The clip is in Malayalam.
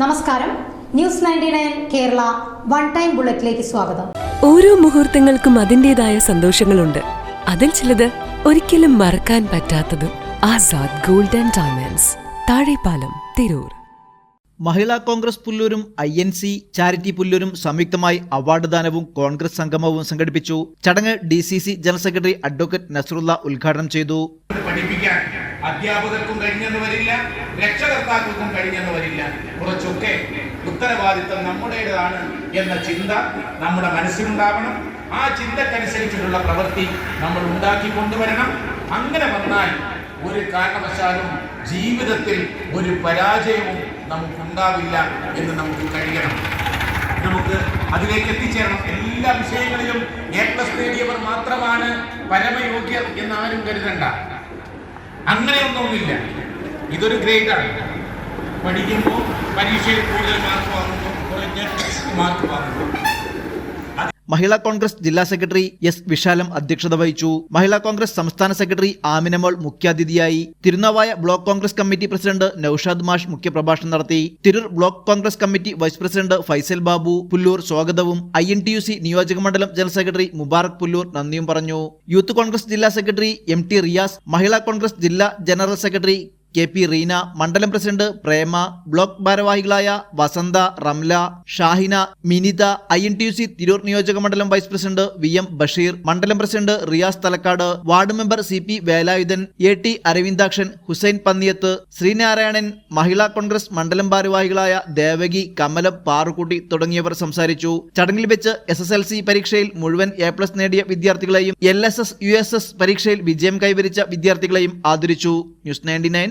നമസ്കാരം. News ninety nine Kerala one time ബുള്ളറ്റിലേക്ക് സ്വാഗതം. ഓരോ മുഹൂർത്തങ്ങൾക്കും അതിന്റെതായ സന്തോഷങ്ങളുണ്ട്. അതിൽ ചിലത് ഒരിക്കലും മറക്കാൻ പറ്റാത്തതും ആസാദ് ഗോൾഡൻ ഡയമണ്ട്സ് താഴെപ്പാലം തിരൂർ. മഹിളാ കോൺഗ്രസ് പുല്ലൂരും ഐ എൻ സി ചാരിറ്റി പുല്ലൂരും സംയുക്തമായി അവാർഡ് ദാനവും കോൺഗ്രസ് സംഗമവും സംഘടിപ്പിച്ചു. ചടങ്ങ് D C C general secretary advocate Nasarulla ഉദ്ഘാടനം ചെയ്തു. പഠിപ്പിക്കാൻ അധ്യാപകർക്കും കഴിഞ്ഞെന്ന് വരില്ല രക്ഷകർത്താക്കൾക്കും കഴിഞ്ഞെന്ന് വരില്ല. കുറച്ചൊക്കെ ഉത്തരവാദിത്തം നമ്മുടേതാണ് എന്ന ചിന്ത നമ്മുടെ മനസ്സിലുണ്ടാവണം. ആ ചിന്തക്കനുസരിച്ചിട്ടുള്ള പ്രവൃത്തി നമ്മൾ ഉണ്ടാക്കി കൊണ്ടുവരണം. അങ്ങനെ വന്നാൽ ഒരു കാരണവശാലും ജീവിതത്തിൽ ഒരു പരാജയവും നമുക്കുണ്ടാവില്ല എന്ന് നമുക്ക് കഴിയണം. നമുക്ക് അതിലേക്ക് എത്തിച്ചേരണം. എല്ലാ വിഷയങ്ങളിലും എ പ്ലസ് നേടിയവർ മാത്രമാണ് പരമയോഗ്യർ എന്ന് ആരും കരുതണ്ട. അങ്ങനെയൊന്നുമില്ല ഇതൊരു ഗ്രേഡാണ് പഠിക്കുമ്പോൾ പരീക്ഷയിൽ കൂടുതൽ മാർക്ക് വാങ്ങുമ്പോൾ കുറഞ്ഞ മാർക്ക് വാങ്ങുമ്പോൾ മഹിളാ കോൺഗ്രസ് ജില്ലാ സെക്രട്ടറി എസ് വിശാലം അധ്യക്ഷത വഹിച്ചു. മഹിളാ കോൺഗ്രസ് സംസ്ഥാന സെക്രട്ടറി ആമിനമോൾ മുഖ്യാതിഥിയായി Thirunavaya block Congress committee president Noushad മാഷ് മുഖ്യപ്രഭാഷണം നടത്തി. Tirur block Congress committee vice president Faisal Babu Pullur സ്വാഗതവും I N T U C നിയോജക മണ്ഡലം ജനറൽ സെക്രട്ടറി മുബാറക് പുല്ലൂർ നന്ദിയും പറഞ്ഞു. യൂത്ത് കോൺഗ്രസ് ജില്ലാ secretary M T Riyas Mahila Congress ജില്ലാ general secretary K P Reena മണ്ഡലം പ്രസിഡന്റ് പ്രേമ ബ്ലോക്ക് ഭാരവാഹികളായ Vasantha Ramla Shahina Minitha I N T U C Tirur നിയോജക മണ്ഡലം vice president V M Basheer മണ്ഡലം president Riyas Thalakkad ward member C P Velayudhan A T Aravindakshan Hussain Panniyath Sreenarayanan Mahila Congress മണ്ഡലം ഭാരവാഹികളായ ദേവകി കമലം പാറുക്കുട്ടി തുടങ്ങിയവർ സംസാരിച്ചു. ചടങ്ങിൽ വെച്ച് എസ് എസ് എൽ സി പരീക്ഷയിൽ മുഴുവൻ എ പ്ലസ് നേടിയ വിദ്യാർത്ഥികളെയും L S S U S S പരീക്ഷയിൽ വിജയം കൈവരിച്ച വിദ്യാർത്ഥികളെയും ആദരിച്ചു. News ninety nine